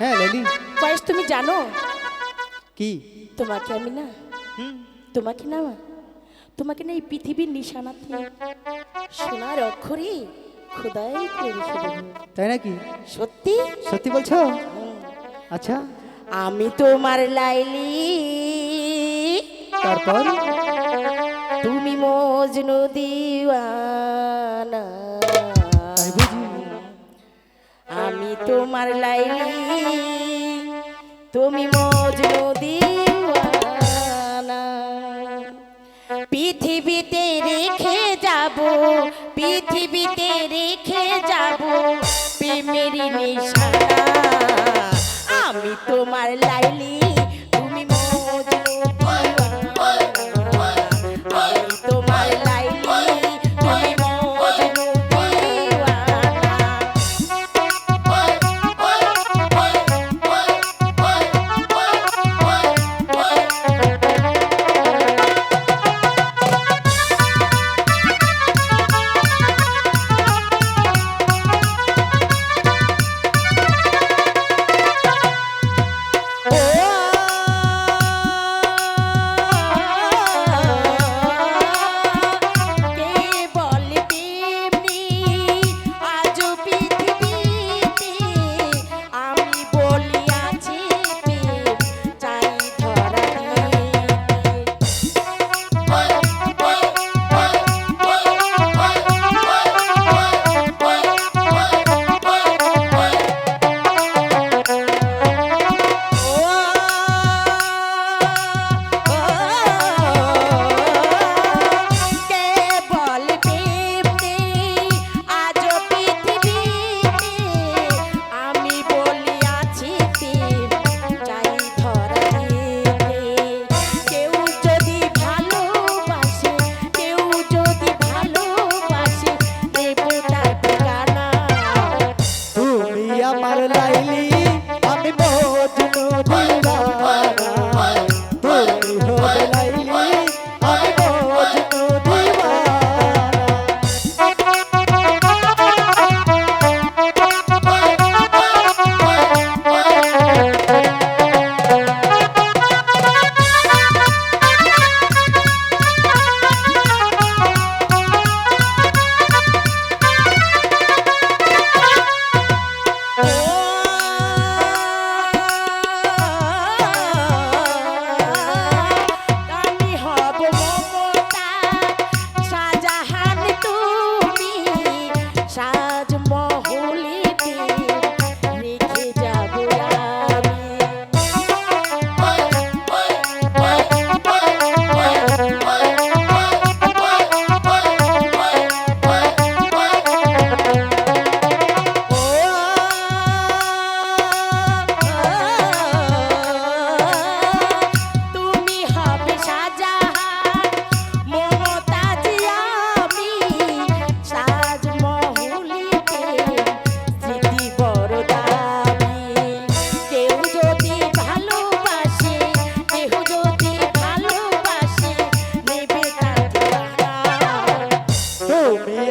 হ্যাঁ লাইলি বয়স তুমি জানো? কি? তোমাকে আমি না তোমাকে না তোমাকে না এই পৃথিবীর নিশানাতে সোনার অক্ষরে খোদাই করে রেখে দেবো। তাই নাকি? সত্যি? সত্যি বলছো? আচ্ছা। আমি তোমার লাইলি তারপর? তুমি মজনু দিওয়ানা। আমি তোমার লাইলি তুমি পৃথিবীতে রেখে যাব, পৃথিবীতে রেখে যাব প্রেমের নিশানা। আমি তোমার লাইলি তুমি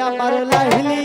আমার লাহিলি